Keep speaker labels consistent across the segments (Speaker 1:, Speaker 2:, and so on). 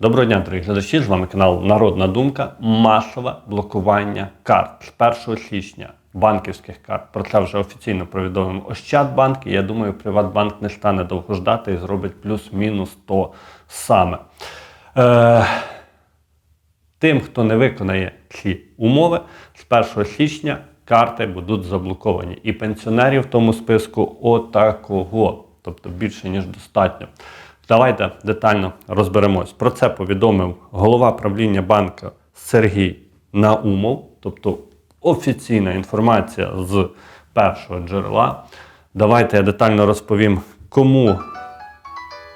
Speaker 1: Доброго дня, дорогі глядачі! З вами канал Народна Думка. Масове блокування карт з 1 січня банківських карт. Про це вже офіційно повідомив Ощадбанк. І я думаю, Приватбанк не стане довго ждати і зробить плюс-мінус то саме. Е, Тим, хто не виконає ці умови, з 1 січня карти будуть заблоковані. І пенсіонерів в тому списку отакого, тобто більше ніж достатньо. Давайте детально розберемось. Про це повідомив голова правління банку Сергій Наумов, тобто офіційна інформація з першого джерела. Давайте я детально розповім, кому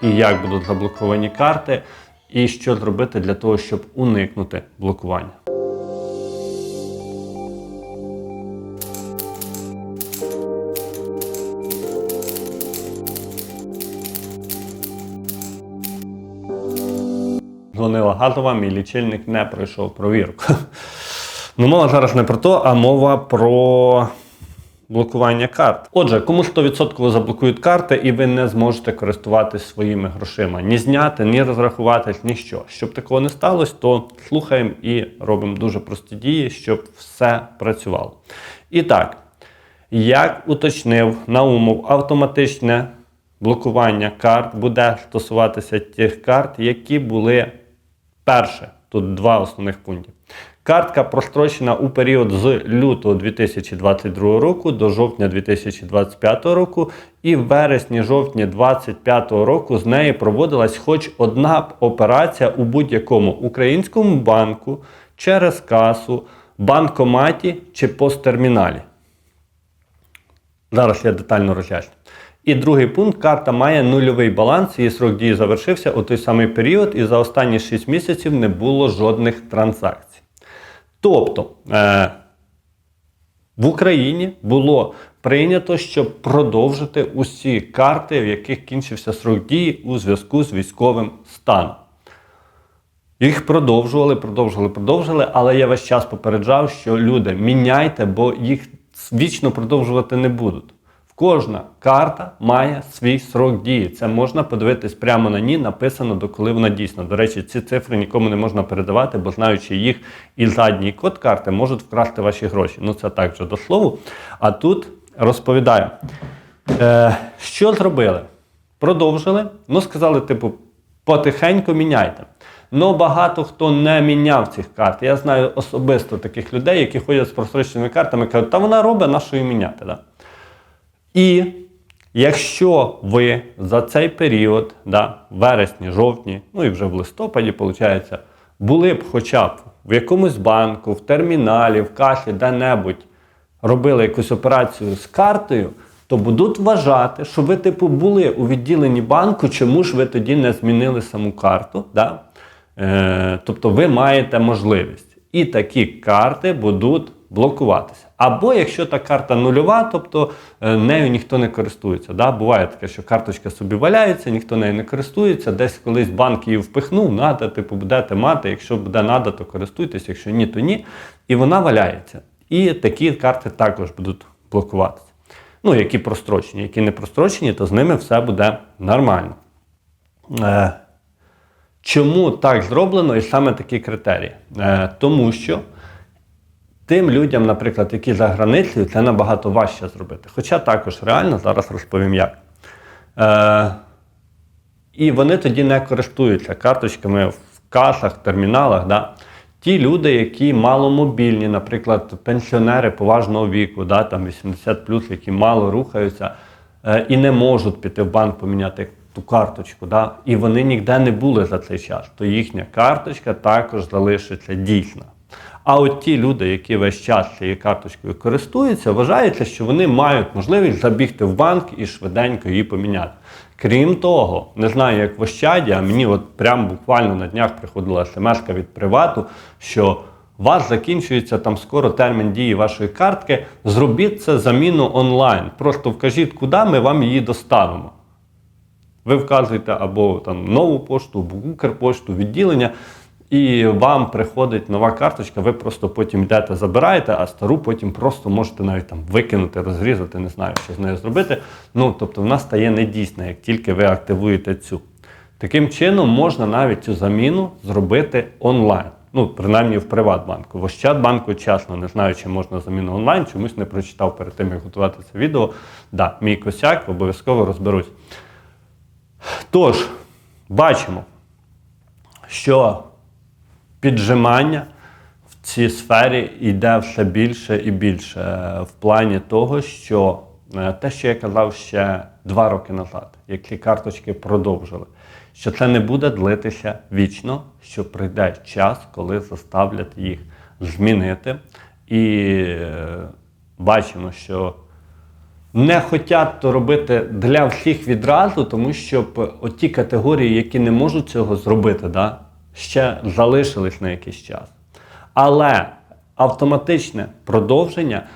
Speaker 1: і як будуть заблоковані карти, і що зробити для того, щоб уникнути блокування. Дзвонила газова, мій лічильник не пройшов провірку. Ну, мова зараз не про то, а мова про блокування карт. Отже, кому 100% заблокують карти, і ви не зможете користуватись своїми грошима. Ні зняти, ні розрахуватись, ні що. Щоб такого не сталося, то слухаємо і робимо дуже прості дії, щоб все працювало. І так, як уточнив Наумов, автоматичне блокування карт буде стосуватися тих карт, які були перше. Тут два основних пункти. Картка прострочена у період з лютого 2022 року до жовтня 2025 року, і в вересні-жовтні 2025 року з неї проводилась хоч одна операція у будь-якому українському банку через касу, банкоматі чи посттерміналі. Зараз я детально роз'ясню. І другий пункт карта має нульовий баланс, її срок дії завершився у той самий період, і за останні 6 місяців не було жодних транзакцій. Тобто е, в Україні було прийнято, щоб продовжити усі карти, в яких кінчився срок дії у зв'язку з військовим станом. Їх продовжували, продовжували, продовжували, але я весь час попереджав, що люди міняйте, бо їх вічно продовжувати не будуть. Кожна карта має свій срок дії. Це можна подивитись прямо на ній, написано до коли вона дійсна. До речі, ці цифри нікому не можна передавати, бо знаючи їх і задній код карти, можуть вкрасти ваші гроші. Ну це так вже до слову. А тут розповідаю, е, що зробили? Продовжили. Ну, сказали, типу, потихеньку міняйте. Ну багато хто не міняв цих карт. Я знаю особисто таких людей, які ходять з просроченими картами, кажуть, та вона робить, на що її міняти. Да? І якщо ви за цей період, да, вересні, жовтні, ну і вже в листопаді, виходить, були б хоча б в якомусь банку, в терміналі, в касі, де-небудь робили якусь операцію з картою, то будуть вважати, що ви, типу, були у відділенні банку, чому ж ви тоді не змінили саму карту. Да? Е, Тобто ви маєте можливість. І такі карти будуть блокуватися. Або якщо та карта нульова, тобто е, нею ніхто не користується. Да? Буває таке, що карточка собі валяється, ніхто нею не користується, десь колись банк її впихнув, надо, типу, будете мати, якщо буде надо, то користуйтесь, якщо ні, то ні. І вона валяється. І такі карти також будуть блокуватися. Ну, які прострочені, які не прострочені, то з ними все буде нормально. Е, Чому так зроблено і саме такі критерії? Е, Тому що тим людям, наприклад, які за границею, це набагато важче зробити. Хоча також реально, зараз розповім як. Е, І вони тоді не користуються карточками в касах, терміналах. Да? Ті люди, які маломобільні, наприклад, пенсіонери поважного віку, да, там 80 які мало рухаються е, і не можуть піти в банк поміняти ту карточку, да, і вони ніде не були за цей час, то їхня карточка також залишиться дійсна. А от ті люди, які весь час цією карточкою користуються, вважається, що вони мають можливість забігти в банк і швиденько її поміняти. Крім того, не знаю, як в Ощаді, а мені от прямо буквально на днях приходила смс від привату, що у вас закінчується там скоро термін дії вашої картки. Зробіть це заміну онлайн. Просто вкажіть, куди ми вам її доставимо. Ви вказуєте або там нову пошту, або Укрпошту, відділення, і вам приходить нова карточка, ви просто потім йдете, забираєте, а стару потім просто можете навіть там викинути, розрізати, не знаю, що з нею зробити. Ну, тобто вона стає недійсна, як тільки ви активуєте цю. Таким чином можна навіть цю заміну зробити онлайн. Ну, принаймні в Приватбанку. В Ощадбанку, чесно, не знаю, чи можна заміну онлайн, чомусь не прочитав перед тим, як готувати це відео. Да, мій косяк, обов'язково розберусь. Тож, бачимо, що піджимання в цій сфері йде все більше і більше е, в плані того, що е, те, що я казав ще два роки назад, як ці карточки продовжили, що це не буде длитися вічно, що прийде час, коли заставлять їх змінити. І е, бачимо, що не хочуть то робити для всіх відразу, тому що оті категорії, які не можуть цього зробити, да, ще залишились на якийсь час. Але автоматичне продовження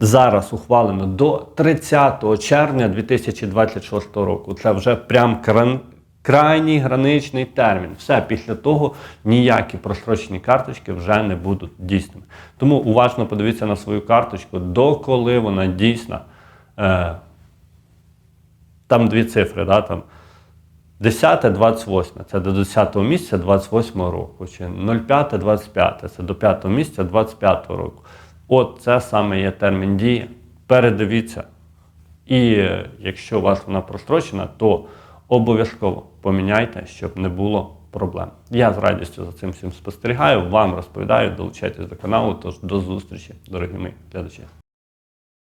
Speaker 1: зараз ухвалено до 30 червня 2026 року. Це вже прям кран- крайній граничний термін. Все, після того ніякі просрочені карточки вже не будуть дійсними. Тому уважно подивіться на свою карточку, доколи вона дійсна. Е, там дві цифри, да, там 10 28 це до 10 місяця 28 року, чи 05 25 це до 5 місяця 25 року. От це саме є термін дії. Передивіться. І якщо у вас вона прострочена, то обов'язково поміняйте, щоб не було проблем. Я з радістю за цим всім спостерігаю, вам розповідаю, долучайтесь до каналу. Тож до зустрічі, дорогі мої глядачі.